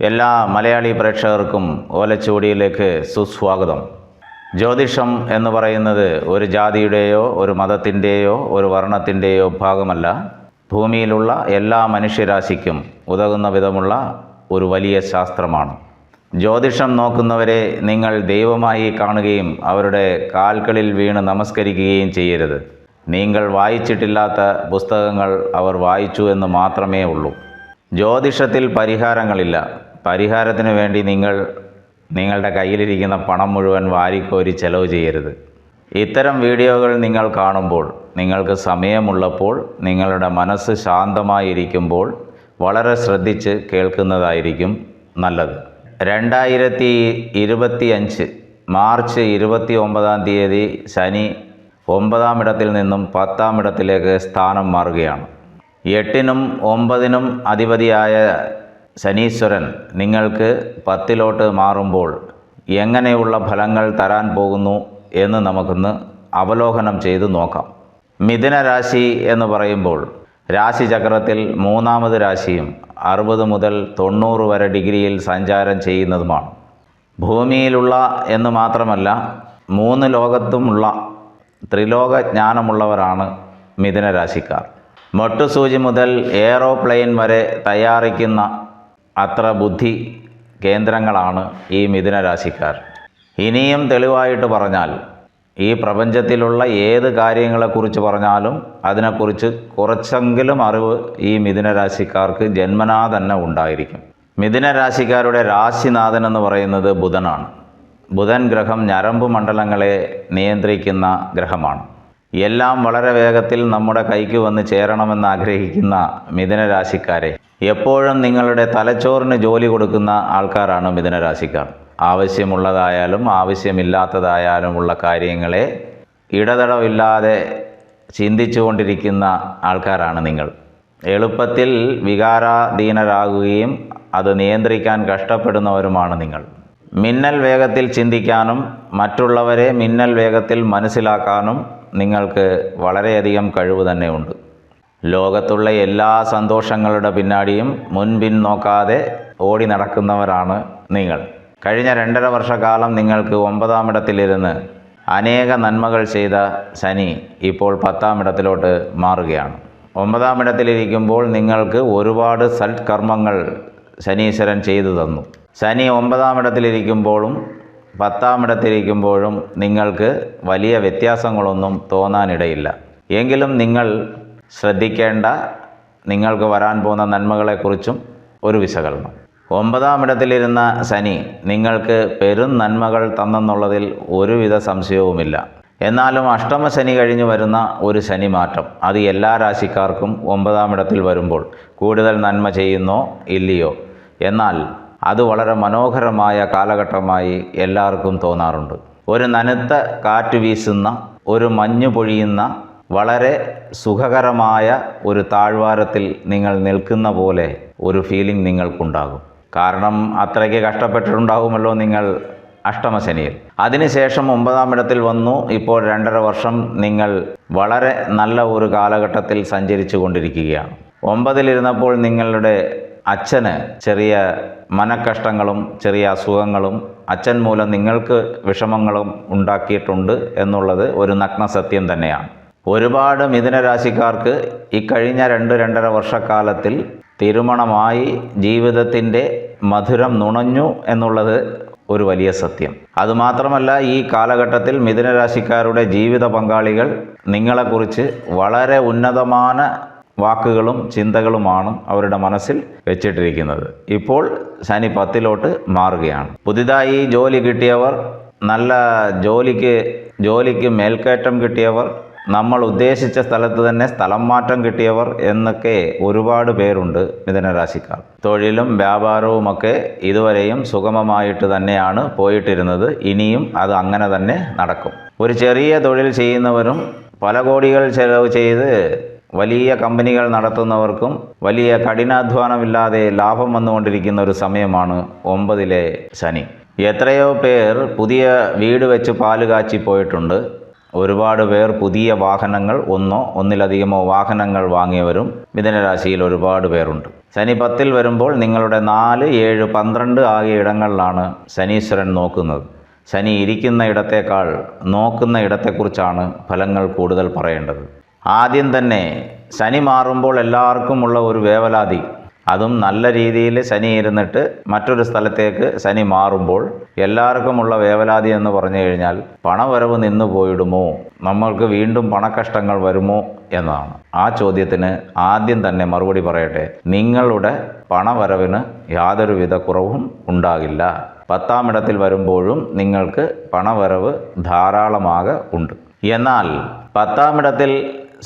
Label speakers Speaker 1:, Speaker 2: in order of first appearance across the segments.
Speaker 1: എല്ലാ മലയാളി പ്രേക്ഷകർക്കും ഓലച്ചുവടിയിലേക്ക് സുസ്വാഗതം. ജ്യോതിഷം എന്ന് പറയുന്നത് ഒരു ജാതിയുടെയോ ഒരു മതത്തിന്റെയോ ഒരു വർണത്തിന്റെയോ ഭാഗമല്ല. ഭൂമിയിലുള്ള എല്ലാ മനുഷ്യരാശിക്കും ഉതകുന്ന വിധമുള്ള ഒരു വലിയ ശാസ്ത്രമാണ്. ജ്യോതിഷം നോക്കുന്നവരെ നിങ്ങൾ ദൈവമായി കാണുകയും അവരുടെ കാൽക്കളിൽ വീണ് നമസ്കരിക്കുകയും ചെയ്യരുത്. നിങ്ങൾ വായിച്ചിട്ടില്ലാത്ത പുസ്തകങ്ങൾ അവർ വായിച്ചു എന്ന് മാത്രമേ ഉള്ളൂ. ജ്യോതിഷത്തിൽ പരിഹാരങ്ങളില്ല. പരിഹാരത്തിന് വേണ്ടി നിങ്ങൾ നിങ്ങളുടെ കയ്യിലിരിക്കുന്ന പണം മുഴുവൻ വാരിക്കോരി ചെലവ് ചെയ്യരുത്. ഇത്തരം വീഡിയോകൾ നിങ്ങൾ കാണുമ്പോൾ നിങ്ങൾക്ക് സമയമുള്ളപ്പോൾ നിങ്ങളുടെ മനസ്സ് ശാന്തമായിരിക്കുമ്പോൾ വളരെ ശ്രദ്ധിച്ച് കേൾക്കുന്നതായിരിക്കും നല്ലത്. രണ്ടായിരത്തി ഇരുപത്തി അഞ്ച് മാർച്ച് ഇരുപത്തി ഒമ്പതാം തീയതി ശനി ഒമ്പതാം ഇടത്തിൽ നിന്നും പത്താം ഇടത്തിലേക്ക് സ്ഥാനം മാറുകയാണ്. എട്ടിനും ഒമ്പതിനും അധിപതിയായ ശനീശ്വരൻ നിങ്ങൾക്ക് പത്തിലോട്ട് മാറുമ്പോൾ എങ്ങനെയുള്ള ഫലങ്ങൾ തരാൻ പോകുന്നു എന്ന് നമുക്കൊന്ന് അവലോകനം ചെയ്ത് നോക്കാം. മിഥുന രാശി എന്ന് പറയുമ്പോൾ രാശി ചക്രത്തിൽ മൂന്നാമത് രാശിയും അറുപത് മുതൽ തൊണ്ണൂറ് വരെ ഡിഗ്രിയിൽ സഞ്ചാരം ചെയ്യുന്നതുമാണ്. ഭൂമിയിലുള്ള എന്ന് മാത്രമല്ല മൂന്ന് ലോകത്തുമുള്ള ത്രിലോക ജ്ഞാനമുള്ളവരാണ് മിഥുന രാശിക്കാർ മൊട്ടുസൂചി മുതൽ എയറോപ്ലെയിൻ വരെ തയ്യാറിക്കുന്ന അത്ര ബുദ്ധി കേന്ദ്രങ്ങളാണ് ഈ മിഥുന രാശിക്കാർ ഇനിയും തെളിവായിട്ട് പറഞ്ഞാൽ ഈ പ്രപഞ്ചത്തിലുള്ള ഏത് കാര്യങ്ങളെക്കുറിച്ച് പറഞ്ഞാലും അതിനെക്കുറിച്ച് കുറച്ചെങ്കിലും അറിവ് ഈ മിഥുന രാശിക്കാർക്ക് ജന്മനാ തന്നെ ഉണ്ടായിരിക്കും. മിഥുന രാശിക്കാരുടെ രാശിനാഥൻ എന്ന് പറയുന്നത് ബുധനാണ്. ബുധൻ ഗ്രഹം ഞരമ്പ് മണ്ഡലങ്ങളെ നിയന്ത്രിക്കുന്ന ഗ്രഹമാണ്. എല്ലാം വളരെ വേഗത്തിൽ നമ്മുടെ കൈക്ക് വന്ന് ചേരണമെന്ന് ആഗ്രഹിക്കുന്ന മിഥുന രാശിക്കാരെ എപ്പോഴും നിങ്ങളുടെ തലച്ചോറിന് ജോലി കൊടുക്കുന്ന ആൾക്കാരാണ് മിഥുന രാശിക്കാർ ആവശ്യമുള്ളതായാലും ആവശ്യമില്ലാത്തതായാലുമുള്ള കാര്യങ്ങളെ ഇടതടവില്ലാതെ ചിന്തിച്ചുകൊണ്ടിരിക്കുന്ന ആൾക്കാരാണ് നിങ്ങൾ. എളുപ്പത്തിൽ വികാരാധീനരാകുകയും അത് നിയന്ത്രിക്കാൻ കഷ്ടപ്പെടുന്നവരുമാണ് നിങ്ങൾ. മിന്നൽ വേഗത്തിൽ ചിന്തിക്കാനും മറ്റുള്ളവരെ മിന്നൽ വേഗത്തിൽ മനസ്സിലാക്കാനും നിങ്ങൾക്ക് വളരെയധികം കഴിവ് തന്നെയുണ്ട്. ലോകത്തുള്ള എല്ലാ സന്തോഷങ്ങളുടെ പിന്നാടിയും മുൻപിൻ നോക്കാതെ ഓടി നടക്കുന്നവരാണ് നിങ്ങൾ. കഴിഞ്ഞ രണ്ടര വർഷക്കാലം നിങ്ങൾക്ക് ഒമ്പതാം ഇടത്തിലിരുന്ന് അനേക നന്മകൾ ചെയ്ത ശനി ഇപ്പോൾ പത്താം ഇടത്തിലോട്ട് മാറുകയാണ്. ഒമ്പതാം ഇടത്തിലിരിക്കുമ്പോൾ നിങ്ങൾക്ക് ഒരുപാട് സൽക്കർമ്മങ്ങൾ ശനീശ്വരൻ ചെയ്തു തന്നു. ശനി ഒമ്പതാം ഇടത്തിലിരിക്കുമ്പോഴും പത്താം ഇടത്തിലിരിക്കുമ്പോഴും നിങ്ങൾക്ക് വലിയ വ്യത്യാസങ്ങളൊന്നും തോന്നാനിടയില്ല. എങ്കിലും നിങ്ങൾ ശ്രദ്ധിക്കേണ്ട നിങ്ങൾക്ക് വരാൻ പോകുന്ന നന്മകളെക്കുറിച്ചും ഒരു വിശകലനം. ഒമ്പതാം ഇടത്തിലിരുന്ന ശനി നിങ്ങൾക്ക് പെരും നന്മകൾ തന്നെന്നുള്ളതിൽ ഒരുവിധ സംശയവുമില്ല. എന്നാലും അഷ്ടമ ശനി കഴിഞ്ഞ് വരുന്ന ഒരു ശനി മാറ്റം. അത് എല്ലാ രാശിക്കാർക്കും ഒമ്പതാം ഇടത്തിൽ വരുമ്പോൾ കൂടുതൽ നന്മ ചെയ്യുന്നോ ഇല്ലയോ? എന്നാൽ അത് വളരെ മനോഹരമായ കാലഘട്ടമായി എല്ലാവർക്കും തോന്നാറുണ്ട്. ഒരു നനുത്ത കാറ്റ് വീശുന്ന ഒരു മഞ്ഞ് പൊഴിയുന്ന വളരെ സുഖകരമായ ഒരു താഴ്വാരത്തിൽ നിങ്ങൾ നിൽക്കുന്ന പോലെ ഒരു ഫീലിംഗ് നിങ്ങൾക്കുണ്ടാകും. കാരണം അത്രയ്ക്ക് കഷ്ടപ്പെട്ടിട്ടുണ്ടാകുമല്ലോ നിങ്ങൾ അഷ്ടമശനിയിൽ. അതിനുശേഷം ഒമ്പതാം ഇടത്തിൽ വന്നു. ഇപ്പോൾ രണ്ടര വർഷം നിങ്ങൾ വളരെ നല്ല ഒരു കാലഘട്ടത്തിൽ സഞ്ചരിച്ചു കൊണ്ടിരിക്കുകയാണ് ഒമ്പതിലിരുന്നപ്പോൾ നിങ്ങളുടെ അച്ഛന് ചെറിയ മനക്കഷ്ടങ്ങളും ചെറിയ അസുഖങ്ങളും അച്ഛൻ മൂലം നിങ്ങൾക്ക് വിഷമങ്ങളും ഉണ്ടാക്കിയിട്ടുണ്ട് എന്നുള്ളത് ഒരു നഗ്ന സത്യം തന്നെയാണ്. ഒരുപാട് മിഥുനരാശിക്കാർക്ക് ഇക്കഴിഞ്ഞ രണ്ട് രണ്ടര വർഷക്കാലത്തിൽ തിരുമണമായി ജീവിതത്തിന്റെ മധുരം നുണഞ്ഞു എന്നുള്ളത് ഒരു വലിയ സത്യം. അതുമാത്രമല്ല ഈ കാലഘട്ടത്തിൽ മിഥുനരാശിക്കാരുടെ ജീവിത പങ്കാളികൾ നിങ്ങളെക്കുറിച്ച് വളരെ ഉന്നതமான വാക്കുകളും ചിന്തകളുമാണ് അവരുടെ മനസ്സിൽ വെച്ചിട്ടിരിക്കുന്നത്. ഇപ്പോൾ ശനി പത്തിലോട്ട് മാറുകയാണ്. പുതിയതായി ജോലി കിട്ടിയവർ നല്ല ജോലിക്ക് ജോലിക്ക് മേൽക്കയറ്റം കിട്ടിയവർ നമ്മൾ ഉദ്ദേശിച്ച സ്ഥലത്ത് തന്നെ സ്ഥലം മാറ്റം കിട്ടിയവർ എന്നൊക്കെ ഒരുപാട് പേരുണ്ട് മിഥുനരാശിക്കാർ. തൊഴിലും വ്യാപാരവുമൊക്കെ ഇതുവരെയും സുഗമമായിട്ട് തന്നെയാണ് പോയിട്ടിരുന്നത്. ഇനിയും അത് അങ്ങനെ തന്നെ നടക്കും. ഒരു ചെറിയ തൊഴിൽ ചെയ്യുന്നവരും പല കോടികൾ ചെലവ് ചെയ്ത് വലിയ കമ്പനികൾ നടത്തുന്നവർക്കും വലിയ കഠിനാധ്വാനമില്ലാതെ ലാഭം വന്നുകൊണ്ടിരിക്കുന്ന ഒരു സമയമാണ് ഒമ്പതിലെ ശനി. എത്രയോ പേർ പുതിയ വീട് വെച്ച് പാൽ കാച്ചി പോയിട്ടുണ്ട്. ഒരുപാട് പേർ പുതിയ വാഹനങ്ങൾ ഒന്നോ ഒന്നിലധികമോ വാഹനങ്ങൾ വാങ്ങിയവരും മിഥുനരാശിയിൽ ഒരുപാട് പേരുണ്ട്. ശനി പത്തിൽ വരുമ്പോൾ നിങ്ങളുടെ നാല് ഏഴ് പന്ത്രണ്ട് ആകിയ ഇടങ്ങളിലാണ് ശനീശ്വരൻ നോക്കുന്നത്. ശനി ഇരിക്കുന്ന ഇടത്തേക്കാൾ നോക്കുന്ന ഇടത്തെക്കുറിച്ചാണ് ഫലങ്ങൾ കൂടുതൽ പറയേണ്ടത്. ആദ്യം തന്നെ ശനി മാറുമ്പോൾ എല്ലാവർക്കുമുള്ള ഒരു വേവലാതി അതും നല്ല രീതിയിൽ ശനി ഇരുന്നിട്ട് മറ്റൊരു സ്ഥലത്തേക്ക് ശനി മാറുമ്പോൾ എല്ലാവർക്കുമുള്ള വേവലാതി എന്ന് പറഞ്ഞു കഴിഞ്ഞാൽ പണവരവ് നിന്നു പോയിടുമോ? നമ്മൾക്ക് വീണ്ടും പണക്കഷ്ടങ്ങൾ വരുമോ എന്നതാണ് ആ ചോദ്യത്തിന് ആദ്യം തന്നെ മറുപടി പറയട്ടെ. നിങ്ങളുടെ പണവരവിന് യാതൊരുവിധ കുറവും ഉണ്ടാകില്ല. പത്താം ഇടത്തിൽ വരുമ്പോഴും നിങ്ങൾക്ക് പണവരവ് ധാരാളമാകെ ഉണ്ട്. എന്നാൽ പത്താം ഇടത്തിൽ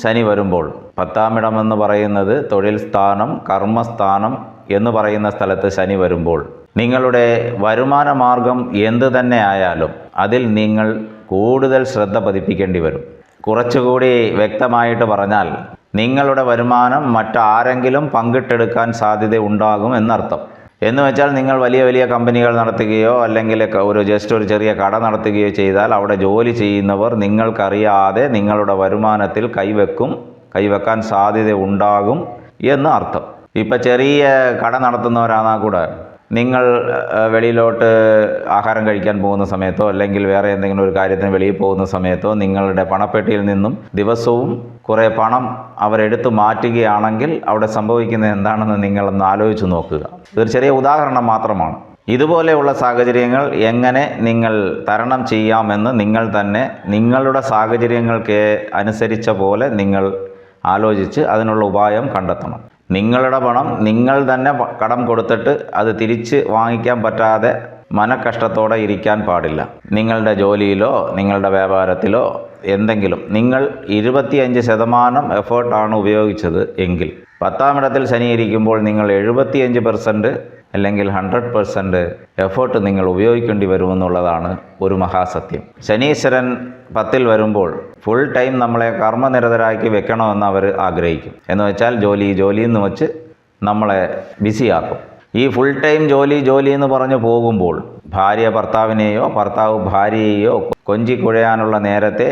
Speaker 1: ശനി വരുമ്പോൾ പത്താം ഇടം എന്ന് പറയുന്നത് തൊഴിൽ സ്ഥാനം കർമ്മസ്ഥാനം എന്ന് പറയുന്ന സ്ഥലത്ത് ശനി വരുമ്പോൾ. നിങ്ങളുടെ വരുമാന മാർഗം എന്ത് തന്നെ ആയാലും അതിൽ നിങ്ങൾ കൂടുതൽ ശ്രദ്ധ പതിപ്പിക്കേണ്ടി വരും. കുറച്ചുകൂടി വ്യക്തമായിട്ട് പറഞ്ഞാൽ നിങ്ങളുടെ വരുമാനം മറ്റാരെങ്കിലും പങ്കിട്ടെടുക്കാൻ സാധ്യത ഉണ്ടാകും എന്നർത്ഥം. എന്ന് വെച്ചാൽ നിങ്ങൾ വലിയ വലിയ കമ്പനികൾ നടത്തുകയോ അല്ലെങ്കിൽ ഒരു ജസ്റ്റ് ഒരു ചെറിയ കട നടത്തുകയോ ചെയ്താൽ അവിടെ ജോലി ചെയ്യുന്നവർ നിങ്ങൾക്കറിയാതെ നിങ്ങളുടെ വരുമാനത്തിൽ കൈവെക്കും കൈവെക്കാൻ സാധ്യത ഉണ്ടാകും എന്ന് അർത്ഥം. ഇപ്പം ചെറിയ കട നടത്തുന്നവരാണാ കൂടെ നിങ്ങൾ വെളിയിലോട്ട് ആഹാരം കഴിക്കാൻ പോകുന്ന സമയത്തോ അല്ലെങ്കിൽ വേറെ എന്തെങ്കിലും ഒരു കാര്യത്തിന് വെളിയിൽ പോകുന്ന സമയത്തോ നിങ്ങളുടെ പണപ്പെട്ടിയിൽ നിന്നും ദിവസവും കുറേ പണം അവരെടുത്ത് മാറ്റുകയാണെങ്കിൽ അവിടെ സംഭവിക്കുന്നത് എന്താണെന്ന് നിങ്ങളൊന്ന് ആലോചിച്ച് നോക്കുക. ഇതൊരു ചെറിയ ഉദാഹരണം മാത്രമാണ്. ഇതുപോലെയുള്ള സാഹചര്യങ്ങൾ എങ്ങനെ നിങ്ങൾ തരണം ചെയ്യാമെന്ന് നിങ്ങൾ തന്നെ നിങ്ങളുടെ സാഹചര്യങ്ങൾക്ക് അനുസരിച്ച പോലെ നിങ്ങൾ ആലോചിച്ച് അതിനുള്ള ഉപായം കണ്ടെത്തണം. നിങ്ങളുടെ പണം നിങ്ങൾ തന്നെ കടം കൊടുത്തിട്ട് അത് തിരിച്ച് വാങ്ങിക്കാൻ പറ്റാതെ മനക്കഷ്ടത്തോടെ ഇരിക്കാൻ പാടില്ല. നിങ്ങളുടെ ജോലിയിലോ നിങ്ങളുടെ വ്യാപാരത്തിലോ എന്തെങ്കിലും നിങ്ങൾ ഇരുപത്തിയഞ്ച് ശതമാനം എഫേർട്ടാണ് ഉപയോഗിച്ചത് എങ്കിൽ. പത്താം ഇടത്തിൽ ശനി ഇരിക്കുമ്പോൾ നിങ്ങൾ എഴുപത്തിയഞ്ച് പെർസെന്റ് അല്ലെങ്കിൽ ഹൺഡ്രഡ് പെർസെന്റ് എഫേർട്ട് നിങ്ങൾ ഉപയോഗിക്കേണ്ടി വരുമെന്നുള്ളതാണ് ഒരു മഹാസത്യം. ശനീശ്വരൻ പത്തിൽ വരുമ്പോൾ ഫുൾ ടൈം നമ്മളെ കർമ്മനിരതരാക്കി വെക്കണമെന്ന് അവർ ആഗ്രഹിക്കും. എന്ന് വെച്ചാൽ ജോലി ജോലി എന്ന് വെച്ച് നമ്മളെ ബിസിയാക്കും ഈ ഫുൾ ടൈം ജോലി ജോലി എന്ന് പറഞ്ഞു പോകുമ്പോൾ ഭാര്യ ഭർത്താവിനെയോ ഭർത്താവ് ഭാര്യയെയോ കൊഞ്ചി കുഴയാനുള്ള നേരത്തെ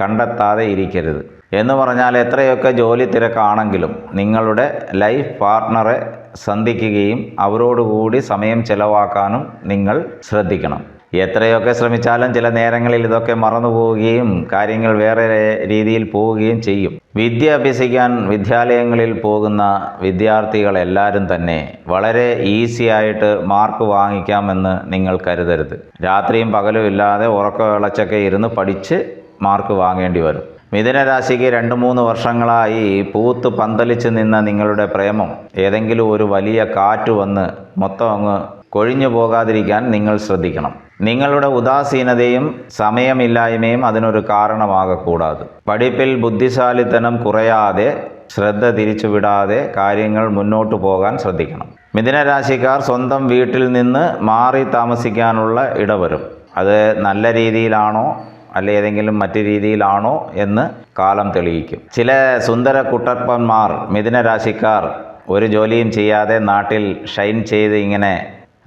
Speaker 1: കണ്ടെത്താതെ ഇരിക്കരുത്. എന്ന് പറഞ്ഞാൽ എത്രയൊക്കെ ജോലി തിരക്കാണെങ്കിലും നിങ്ങളുടെ ലൈഫ് പാർട്ട്ണറെ സന്ധിക്കുകയും അവരോടുകൂടി സമയം ചെലവാക്കാനും നിങ്ങൾ ശ്രദ്ധിക്കണം. എത്രയൊക്കെ ശ്രമിച്ചാലും ചില നേരങ്ങളിൽ ഇതൊക്കെ മറന്നു പോവുകയും കാര്യങ്ങൾ വേറെ രീതിയിൽ പോവുകയും ചെയ്യും. വിദ്യ അഭ്യസിക്കാൻ വിദ്യാലയങ്ങളിൽ പോകുന്ന വിദ്യാർത്ഥികളെല്ലാവരും തന്നെ വളരെ ഈസിയായിട്ട് മാർക്ക് വാങ്ങിക്കാമെന്ന് നിങ്ങൾ കരുതരുത്. രാത്രിയും പകലും ഇല്ലാതെ ഉറക്കം ഇളച്ചൊക്കെ ഇരുന്ന് പഠിച്ച് മാർക്ക് വാങ്ങേണ്ടി വരും. മിഥുനരാശിക്ക് രണ്ട് മൂന്ന് വർഷങ്ങളായി പൂത്ത് പന്തലിച്ച് നിന്ന നിങ്ങളുടെ പ്രേമം ഏതെങ്കിലും ഒരു വലിയ കാറ്റ് വന്ന് മൊത്തം അങ്ങ് കൊഴിഞ്ഞു പോകാതിരിക്കാൻ നിങ്ങൾ ശ്രദ്ധിക്കണം. നിങ്ങളുടെ ഉദാസീനതയും സമയമില്ലായ്മയും അതിനൊരു കാരണമാകക്കൂടാതെ. പഠിപ്പിൽ ബുദ്ധിശാലിത്തനം കുറയാതെ ശ്രദ്ധ തിരിച്ചുവിടാതെ കാര്യങ്ങൾ മുന്നോട്ട് പോകാൻ ശ്രദ്ധിക്കണം. മിഥുനരാശിക്കാർ സ്വന്തം വീട്ടിൽ നിന്ന് മാറി താമസിക്കാനുള്ള ഇടവരും. അത് നല്ല രീതിയിലാണോ? അല്ല ഏതെങ്കിലും മറ്റു രീതിയിലാണോ എന്ന് കാലം തെളിയിക്കും. ചില സുന്ദര കുട്ടപ്പന്മാർ മിഥുനരാശിക്കാർ ഒരു ജോലിയും ചെയ്യാതെ നാട്ടിൽ ഷൈൻ ചെയ്ത് ഇങ്ങനെ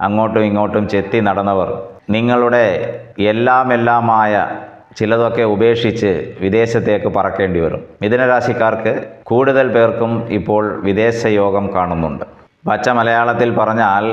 Speaker 1: അങ്ങോട്ടും ഇങ്ങോട്ടും ചെത്തി നടന്നവർ നിങ്ങളുടെ എല്ലാം എല്ലാമായ ചിലതൊക്കെ ഉപേക്ഷിച്ച് വിദേശത്തേക്ക് പറക്കേണ്ടി വരും. മിഥുനരാശിക്കാർക്ക് കൂടുതൽ പേർക്കും ഇപ്പോൾ വിദേശ യോഗം കാണുന്നുണ്ട്. പച്ച മലയാളത്തിൽ പറഞ്ഞാൽ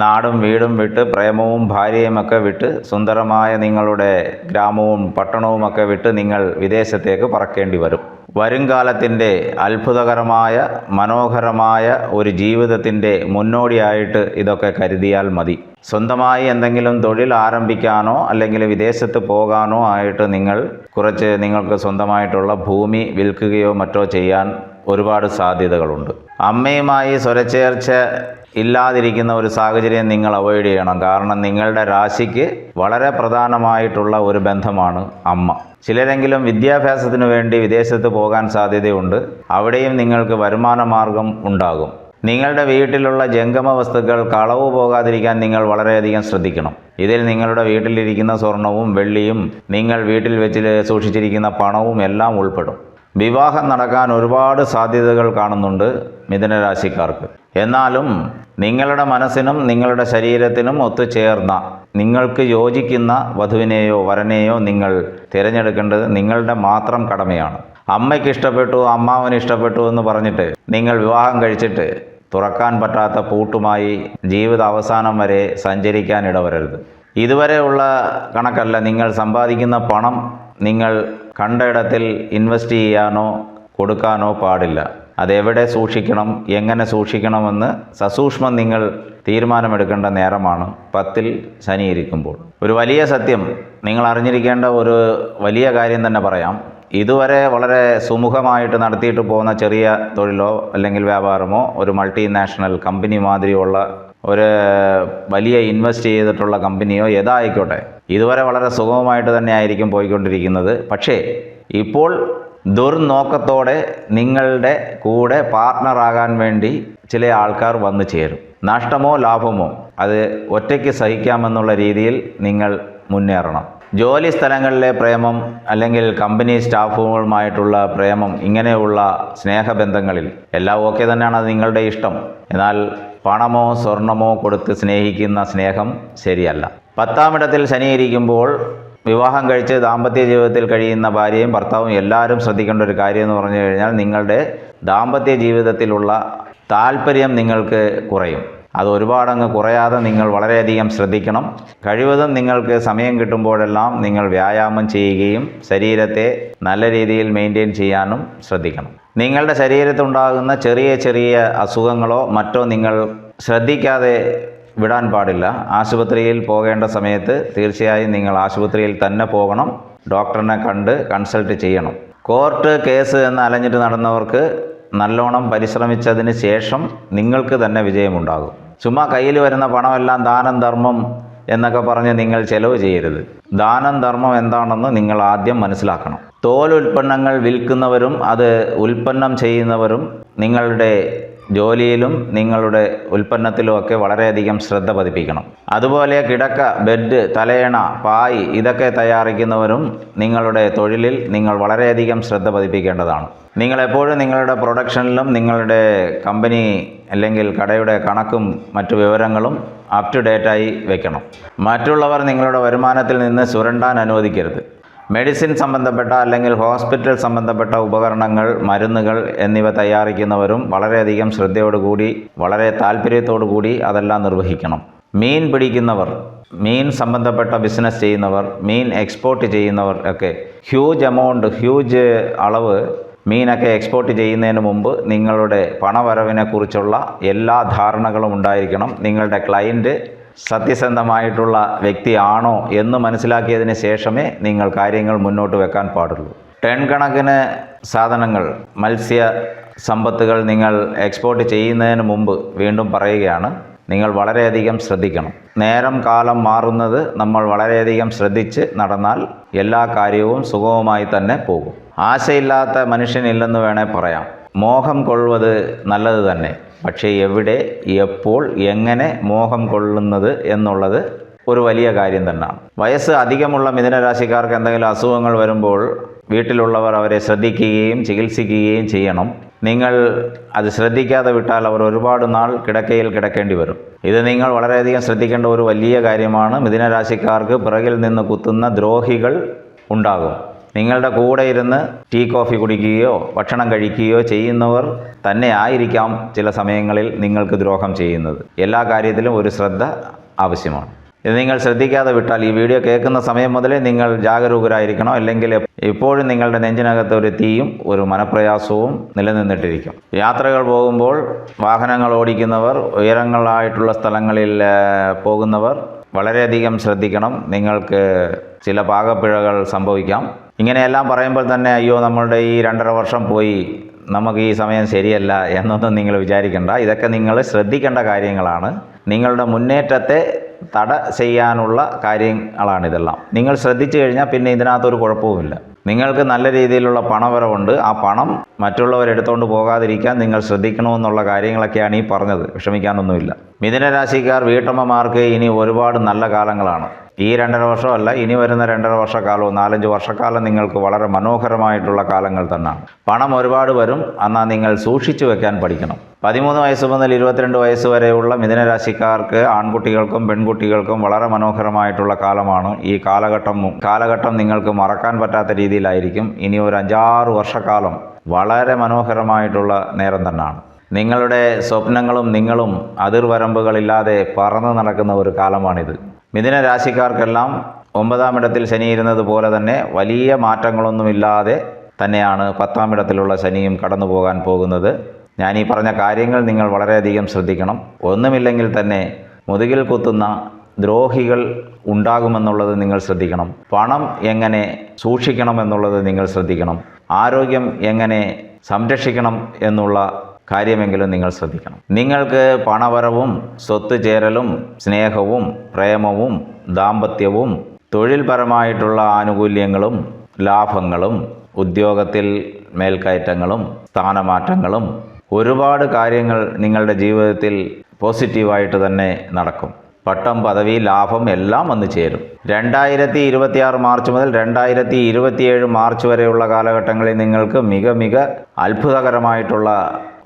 Speaker 1: നാടും വീടും വിട്ട് പ്രേമവും ഭാര്യയുമൊക്കെ വിട്ട് സുന്ദരമായ നിങ്ങളുടെ ഗ്രാമവും പട്ടണവുമൊക്കെ വിട്ട് നിങ്ങൾ വിദേശത്തേക്ക് പറക്കേണ്ടി വരും. വരുംകാലത്തിന്റെ അത്ഭുതകരമായ മനോഹരമായ ഒരു ജീവിതത്തിന്റെ മുന്നോടിയായിട്ട് ഇതൊക്കെ കരുതിയാൽ മതി. സ്വന്തമായി എന്തെങ്കിലും തൊഴിൽ ആരംഭിക്കാനോ അല്ലെങ്കിൽ വിദേശത്ത് പോകാനോ ആയിട്ട് നിങ്ങൾ കുറച്ച് നിങ്ങൾക്ക് സ്വന്തമായിട്ടുള്ള ഭൂമി വിൽക്കുകയോ മറ്റോ ചെയ്യാൻ ഒരുപാട് സാധ്യതകളുണ്ട്. അമ്മയുമായി സ്വരച്ചേർച്ച ഇല്ലാതിരിക്കുന്ന ഒരു സാഹചര്യം നിങ്ങൾ അവോയ്ഡ് ചെയ്യണം. കാരണം നിങ്ങളുടെ രാശിക്ക് വളരെ പ്രധാനമായിട്ടുള്ള ഒരു ബന്ധമാണ് അമ്മ. ചിലരെങ്കിലും വിദ്യാഭ്യാസത്തിന് വേണ്ടി വിദേശത്ത് പോകാൻ സാധ്യതയുണ്ട്. അവിടെയും നിങ്ങൾക്ക് വരുമാന മാർഗം ഉണ്ടാകും. നിങ്ങളുടെ വീട്ടിലുള്ള ജംഗമ വസ്തുക്കൾ കളവ് പോകാതിരിക്കാൻ നിങ്ങൾ വളരെയധികം ശ്രദ്ധിക്കണം. ഇതിൽ നിങ്ങളുടെ വീട്ടിലിരിക്കുന്ന സ്വർണവും വെള്ളിയും നിങ്ങൾ വീട്ടിൽ വെച്ച് സൂക്ഷിച്ചിരിക്കുന്ന പണവും എല്ലാം ഉൾപ്പെടും. വിവാഹം നടക്കാൻ ഒരുപാട് സാധ്യതകൾ കാണുന്നുണ്ട് മിഥുനരാശിക്കാർക്ക്. എന്നാലും നിങ്ങളുടെ മനസ്സിനും നിങ്ങളുടെ ശരീരത്തിനും ഒത്തുചേർന്ന നിങ്ങൾക്ക് യോജിക്കുന്ന വധുവിനെയോ വരനെയോ നിങ്ങൾ തിരഞ്ഞെടുക്കേണ്ടത് നിങ്ങളുടെ മാത്രം കടമയാണ്. അമ്മയ്ക്ക് ഇഷ്ടപ്പെട്ടു അമ്മാവന് ഇഷ്ടപ്പെട്ടു എന്ന് പറഞ്ഞിട്ട് നിങ്ങൾ വിവാഹം കഴിച്ചിട്ട് തുറക്കാൻ പറ്റാത്ത പൂട്ടുമായി ജീവിത അവസാനം വരെ സഞ്ചരിക്കാൻ ഇടവരരുത്. ഇതുവരെയുള്ള കണക്കല്ല നിങ്ങൾ സമ്പാദിക്കുന്ന പണം നിങ്ങൾ കണ്ട ഇടത്തിൽ ഇൻവെസ്റ്റ് ചെയ്യാനോ കൊടുക്കാനോ പാടില്ല. അതെവിടെ സൂക്ഷിക്കണം എങ്ങനെ സൂക്ഷിക്കണമെന്ന് സസൂക്ഷ്മം നിങ്ങൾ തീരുമാനമെടുക്കേണ്ട നേരമാണ് പത്തിൽ ശനി ഇരിക്കുമ്പോൾ ഒരു വലിയ സത്യം നിങ്ങൾ അറിഞ്ഞിരിക്കേണ്ട ഒരു വലിയ കാര്യം തന്നെ പറയാം. ഇതുവരെ വളരെ സുമുഖമായിട്ട് നടത്തിയിട്ട് പോകുന്ന ചെറിയ തൊഴിലോ അല്ലെങ്കിൽ വ്യാപാരമോ ഒരു മൾട്ടിനാഷണൽ കമ്പനി മാതിരിയുള്ള ഒരു വലിയ ഇൻവെസ്റ്റ് ചെയ്തിട്ടുള്ള കമ്പനിയോ ഏതായിക്കോട്ടെ. ഇതുവരെ വളരെ സുഗമമായിട്ട് തന്നെ ആയിരിക്കും പോയിക്കൊണ്ടിരിക്കുന്നത്. പക്ഷേ ഇപ്പോൾ ദുർനോക്കത്തോടെ നിങ്ങളുടെ കൂടെ പാർട്ട്ണറാകാൻ വേണ്ടി ചില ആൾക്കാർ വന്നു ചേരും. നഷ്ടമോ ലാഭമോ അത് ഒറ്റയ്ക്ക് സഹിക്കാമെന്നുള്ള രീതിയിൽ നിങ്ങൾ മുന്നേറണം. ജോലി സ്ഥലങ്ങളിലെ പ്രേമം അല്ലെങ്കിൽ കമ്പനി സ്റ്റാഫുകളുമായിട്ടുള്ള പ്രേമം ഇങ്ങനെയുള്ള സ്നേഹബന്ധങ്ങളിൽ എല്ലാം ഓക്കെ തന്നെയാണ് അത് നിങ്ങളുടെ ഇഷ്ടം. എന്നാൽ പണമോ സ്വർണമോ കൊടുത്ത് സ്നേഹിക്കുന്ന സ്നേഹം ശരിയല്ല. പത്താമിടത്തിൽ ശനിയിരിക്കുമ്പോൾ വിവാഹം കഴിച്ച് ദാമ്പത്യ ജീവിതത്തിൽ കഴിയുന്ന ഭാര്യയും ഭർത്താവും എല്ലാവരും ശ്രദ്ധിക്കേണ്ട ഒരു കാര്യം എന്ന് പറഞ്ഞു കഴിഞ്ഞാൽ നിങ്ങളുടെ ദാമ്പത്യ ജീവിതത്തിലുള്ള താല്പര്യം നിങ്ങൾക്ക് കുറയും. അത് ഒരുപാടങ്ങ് കുറയാതെ നിങ്ങൾ വളരെയധികം ശ്രദ്ധിക്കണം. കഴിവതും നിങ്ങൾക്ക് സമയം കിട്ടുമ്പോഴെല്ലാം നിങ്ങൾ വ്യായാമം ചെയ്യുകയും ശരീരത്തെ നല്ല രീതിയിൽ മെയിന്റെയിൻ ചെയ്യാനും ശ്രദ്ധിക്കണം. നിങ്ങളുടെ ശരീരത്തുണ്ടാകുന്ന ചെറിയ ചെറിയ അസുഖങ്ങളോ മറ്റോ നിങ്ങൾ ശ്രദ്ധിക്കാതെ വിടാൻ പാടില്ല. ആശുപത്രിയിൽ പോകേണ്ട സമയത്ത് തീർച്ചയായും നിങ്ങൾ ആശുപത്രിയിൽ തന്നെ പോകണം. ഡോക്ടറിനെ കണ്ട് കൺസൾട്ട് ചെയ്യണം. കോർട്ട് കേസ് എന്ന് അലഞ്ഞിട്ട് നടന്നവർക്ക് നല്ലോണം പരിശ്രമിച്ചതിന് ശേഷം നിങ്ങൾക്ക് തന്നെ വിജയമുണ്ടാകും. ചുമ്മാ കയ്യിൽ വരുന്ന പണമെല്ലാം ദാനം ധർമ്മം എന്നൊക്കെ പറഞ്ഞ് നിങ്ങൾ ചെലവ് ചെയ്യരുത്. ദാനം ധർമ്മം എന്താണെന്ന് നിങ്ങൾ ആദ്യം മനസ്സിലാക്കണം. തോൽ ഉൽപ്പന്നങ്ങൾ വിൽക്കുന്നവരും അത് ഉൽപ്പന്നം ചെയ്യുന്നവരും നിങ്ങളുടെ ജോലിയിലും നിങ്ങളുടെ ഉൽപ്പന്നത്തിലും ഒക്കെ വളരെയധികം ശ്രദ്ധ പതിപ്പിക്കണം. അതുപോലെ കിടക്ക ബെഡ് തലയണ പായ് ഇതൊക്കെ തയ്യാറിക്കുന്നവരും നിങ്ങളുടെ തൊഴിലിൽ നിങ്ങൾ വളരെയധികം ശ്രദ്ധ പതിപ്പിക്കേണ്ടതാണ്. നിങ്ങൾ എപ്പോഴും നിങ്ങളുടെ പ്രൊഡക്ഷനിലും നിങ്ങളുടെ കമ്പനി അല്ലെങ്കിൽ കടയുടെ കണക്കും മറ്റു വിവരങ്ങളും അപ് ടു ഡേറ്റായി വെക്കണം. മറ്റുള്ളവർ നിങ്ങളുടെ വരുമാനത്തിൽ നിന്ന് സുരണ്ടാൻ അനുവദിക്കരുത്. മെഡിസിൻ സംബന്ധപ്പെട്ട അല്ലെങ്കിൽ ഹോസ്പിറ്റൽ സംബന്ധപ്പെട്ട ഉപകരണങ്ങൾ മരുന്നുകൾ എന്നിവ തയ്യാറിക്കുന്നവരും വളരെയധികം ശ്രദ്ധയോടുകൂടി വളരെ കൂടി അതെല്ലാം നിർവഹിക്കണം. മീൻ പിടിക്കുന്നവർ മീൻ സംബന്ധപ്പെട്ട ബിസിനസ് ചെയ്യുന്നവർ മീൻ എക്സ്പോർട്ട് ചെയ്യുന്നവർ ഒക്കെ ഹ്യൂജ് എമൗണ്ട് ഹ്യൂജ് അളവ് മീനൊക്കെ എക്സ്പോർട്ട് ചെയ്യുന്നതിന് മുമ്പ് നിങ്ങളുടെ പണവരവിനെക്കുറിച്ചുള്ള എല്ലാ ധാരണകളും ഉണ്ടായിരിക്കണം. നിങ്ങളുടെ ക്ലയന്റ് സത്യസന്ധമായിട്ടുള്ള വ്യക്തിയാണോ എന്ന് മനസ്സിലാക്കിയതിന് ശേഷമേ നിങ്ങൾ കാര്യങ്ങൾ മുന്നോട്ട് വെക്കാൻ പാടുള്ളൂ. ടൺ കണക്കിന് സാധനങ്ങൾ മത്സ്യ സമ്പത്തുകൾ നിങ്ങൾ എക്സ്പോർട്ട് ചെയ്യുന്നതിന് മുമ്പ് വീണ്ടും പറയുകയാണ് നിങ്ങൾ വളരെയധികം ശ്രദ്ധിക്കണം. നേരം കാലം മാറുന്നത് നമ്മൾ വളരെയധികം ശ്രദ്ധിച്ച് നടന്നാൽ എല്ലാ കാര്യവും സുഗമമായി തന്നെ പോകും. ആശയില്ലാത്ത മനുഷ്യനില്ലെന്ന് വേണേൽ പറയാം. മോഹം കൊള്ളുന്നത് നല്ലത് തന്നെ. പക്ഷേ എവിടെ എപ്പോൾ എങ്ങനെ മോഹം കൊള്ളുന്നത് എന്നുള്ളത് ഒരു വലിയ കാര്യം തന്നെയാണ് വയസ്സ് അധികമുള്ള മിഥുനരാശിക്കാർക്ക് എന്തെങ്കിലും അസുഖങ്ങൾ വരുമ്പോൾ വീട്ടിലുള്ളവർ അവരെ ശ്രദ്ധിക്കുകയും ചികിത്സിക്കുകയും ചെയ്യണം. നിങ്ങൾ അത് ശ്രദ്ധിക്കാതെ വിട്ടാൽ അവർ ഒരുപാട് നാൾ കിടക്കയിൽ കിടക്കേണ്ടി വരും. ഇത് നിങ്ങൾ വളരെയധികം ശ്രദ്ധിക്കേണ്ട ഒരു വലിയ കാര്യമാണ്. മിഥുനരാശിക്കാർക്ക് പിറകിൽ നിന്ന് കുത്തുന്ന ദ്രോഹികൾ ഉണ്ടാകും. നിങ്ങളുടെ കൂടെ ഇരുന്ന് ടീ കോഫി കുടിക്കുകയോ ഭക്ഷണം കഴിക്കുകയോ ചെയ്യുന്നവർ തന്നെ ആയിരിക്കാം ചില സമയങ്ങളിൽ നിങ്ങൾക്ക് ദ്രോഹം ചെയ്യുന്നത്. എല്ലാ കാര്യത്തിലും ഒരു ശ്രദ്ധ ആവശ്യമാണ്. ഇത് നിങ്ങൾ ശ്രദ്ധിക്കാതെ വിട്ടാൽ ഈ വീഡിയോ കേൾക്കുന്ന സമയം മുതലേ നിങ്ങൾ ജാഗരൂകരായിരിക്കണം? അല്ലെങ്കിൽ ഇപ്പോഴും നിങ്ങളുടെ നെഞ്ചിനകത്ത് ഒരു തീയും ഒരു മനപ്രയാസവും നിലനിന്നിട്ടിരിക്കും. യാത്രകൾ പോകുമ്പോൾ വാഹനങ്ങൾ ഓടിക്കുന്നവർ ഉയരങ്ങളായിട്ടുള്ള സ്ഥലങ്ങളിൽ പോകുന്നവർ വളരെയധികം ശ്രദ്ധിക്കണം. നിങ്ങൾക്ക് ചില പാകപ്പിഴകൾ സംഭവിക്കാം. ഇങ്ങനെയെല്ലാം പറയുമ്പോൾ തന്നെ അയ്യോ നമ്മളുടെ ഈ രണ്ടര വർഷം പോയി നമുക്ക് ഈ സമയം ശരിയല്ല എന്നൊന്നും നിങ്ങൾ വിചാരിക്കേണ്ട. ഇതൊക്കെ നിങ്ങൾ ശ്രദ്ധിക്കേണ്ട കാര്യങ്ങളാണ്. നിങ്ങളുടെ മുന്നേറ്റത്തെ തട ചെയ്യാനുള്ള കാര്യങ്ങളാണിതെല്ലാം നിങ്ങൾ ശ്രദ്ധിച്ചു കഴിഞ്ഞാൽ പിന്നെ ഇതിനകത്തൊരു കുഴപ്പവുമില്ല. നിങ്ങൾക്ക് നല്ല രീതിയിലുള്ള പണവരവുണ്ട്. ആ പണം മറ്റുള്ളവരെടുത്തുകൊണ്ട് പോകാതിരിക്കാൻ നിങ്ങൾ ശ്രദ്ധിക്കണമെന്നുള്ള കാര്യങ്ങളൊക്കെയാണ് ഈ പറഞ്ഞത്. വിഷമിക്കാനൊന്നുമില്ല. മിഥുനരാശിക്കാർ വീട്ടമ്മമാർക്ക് ഇനി ഒരുപാട് നല്ല കാലങ്ങളാണ്. ഈ രണ്ടര വർഷമല്ല ഇനി വരുന്ന രണ്ടര വർഷക്കാലവും നാലഞ്ച് വർഷക്കാലം നിങ്ങൾക്ക് വളരെ മനോഹരമായിട്ടുള്ള കാലങ്ങൾ തന്നെയാണ് പണം ഒരുപാട് വരും എന്നാൽ നിങ്ങൾ സൂക്ഷിച്ചു വെക്കാൻ പഠിക്കണം. പതിമൂന്ന് വയസ്സ് മുതൽ ഇരുപത്തിരണ്ട് വയസ്സ് വരെയുള്ള മിഥുനരാശിക്കാർക്ക് ആൺകുട്ടികൾക്കും പെൺകുട്ടികൾക്കും വളരെ മനോഹരമായിട്ടുള്ള കാലമാണ്. ഈ കാലഘട്ടം കാലഘട്ടം നിങ്ങൾക്ക് മറക്കാൻ പറ്റാത്ത രീതിയിലായിരിക്കും. ഇനി ഒരു അഞ്ചാറ് വർഷക്കാലം വളരെ മനോഹരമായിട്ടുള്ള നേരം തന്നെയാണ് നിങ്ങളുടെ സ്വപ്നങ്ങളും നിങ്ങളും അതിർവരമ്പുകളില്ലാതെ പറന്നു നടക്കുന്ന ഒരു കാലമാണിത്. മിഥുന രാശിക്കാർക്കെല്ലാം ഒമ്പതാം ഇടത്തിൽ ശനി ഇരുന്നത് പോലെ തന്നെ വലിയ മാറ്റങ്ങളൊന്നുമില്ലാതെ തന്നെയാണ് പത്താം ഇടത്തിലുള്ള ശനിയും കടന്നു പോകാൻ പോകുന്നത്. ഞാൻ ഈ പറഞ്ഞ കാര്യങ്ങൾ നിങ്ങൾ വളരെയധികം ശ്രദ്ധിക്കണം. ഒന്നുമില്ലെങ്കിൽ തന്നെ മുതുകിൽ കുത്തുന്ന ദ്രോഹികൾ ഉണ്ടാകുമെന്നുള്ളത് നിങ്ങൾ ശ്രദ്ധിക്കണം. പണം എങ്ങനെ സൂക്ഷിക്കണം എന്നുള്ളത് നിങ്ങൾ ശ്രദ്ധിക്കണം. ആരോഗ്യം എങ്ങനെ സംരക്ഷിക്കണം എന്നുള്ള കാര്യമെങ്കിലും നിങ്ങൾ ശ്രദ്ധിക്കണം. നിങ്ങൾക്ക് പണവരവും സ്വത്ത് ചേരലും സ്നേഹവും പ്രേമവും ദാമ്പത്യവും തൊഴിൽപരമായിട്ടുള്ള ആനുകൂല്യങ്ങളും ലാഭങ്ങളും ഉദ്യോഗത്തിൽ മേൽക്കയറ്റങ്ങളും സ്ഥാനമാറ്റങ്ങളും ഒരുപാട് കാര്യങ്ങൾ നിങ്ങളുടെ ജീവിതത്തിൽ പോസിറ്റീവായിട്ട് തന്നെ നടക്കും. പട്ടം പദവി ലാഭം എല്ലാം വന്നു ചേരും. രണ്ടായിരത്തി ഇരുപത്തിയാറ് മാർച്ച് മുതൽ രണ്ടായിരത്തി ഇരുപത്തിയേഴ് മാർച്ച് വരെയുള്ള കാലഘട്ടങ്ങളിൽ നിങ്ങൾക്ക് മിക മിക അത്ഭുതകരമായിട്ടുള്ള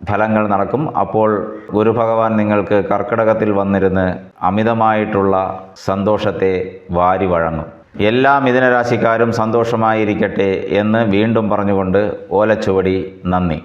Speaker 1: ഫലങ്ങൾ നടക്കും. അപ്പോൾ ഗുരുഭഗവാൻ നിങ്ങൾക്ക് കർക്കിടകത്തിൽ വന്നിരുന്ന് അമിതമായിട്ടുള്ള സന്തോഷത്തെ വാരി വഴങ്ങും. എല്ലാ മിഥുനരാശിക്കാരും സന്തോഷമായിരിക്കട്ടെ എന്ന് വീണ്ടും പറഞ്ഞുകൊണ്ട് ഓലച്ചുവടി നന്ദി.